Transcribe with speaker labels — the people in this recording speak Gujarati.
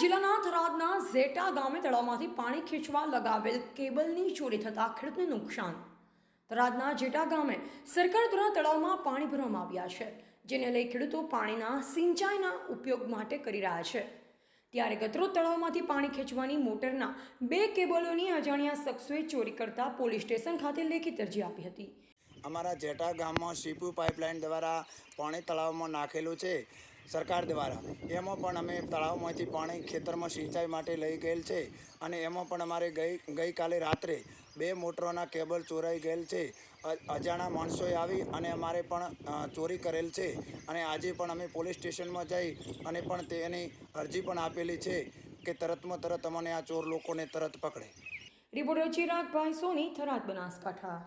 Speaker 1: જિલ્લાના થરાદના ઝેટા ગામે તળાવમાંથી પાણી ખેંચવા લગાવેલ કેબલની ચોરી થતાં ખેડૂતને નુકસાન. થરાદના જેટા ગામે સરકાર દ્વારા તળાવમાં પાણી ભરવામાં આવ્યા છે, જેને લઈ ખેડૂતો પાણીના સિંચાઈના ઉપયોગ માટે કરી રહ્યા છે. ત્યારે ગતરોજ તળાવમાંથી પાણી ખેંચવાની મોટરના બે કેબલોની અજાણ્યા શખ્સોએ ચોરી કરતા પોલીસ સ્ટેશન ખાતે લેખિત અરજી આપી હતી.
Speaker 2: અમારા જેટા ગામમાં સીપુ પાઇપલાઇન દ્વારા પાણી તળાવમાં નાખેલું છે. સરકાર દ્વારા. એમાં પણ અમે તળાવમાંથી પાણી ખેતરમાં સિંચાઈ માટે લઈ ગયેલ છે અને એમાં પણ અમારે ગઈ, ગઈકાલે રાત્રે બે મોટરોના કેબલ ચોરાઈ ગયેલ છે. અજાણા માણસોએ આવી અને અમારે પણ ચોરી કરેલ છે અને આજે પણ અમે પોલીસ સ્ટેશનમાં જઈ અને પણ તેની અરજી પણ આપેલી છે કે તરતમાં તરત અમને આ ચોર લોકોને તરત પકડે.
Speaker 1: રિપોર્ટર ચિરાગભાઈ સોની, થરાદ બનાસકાંઠા.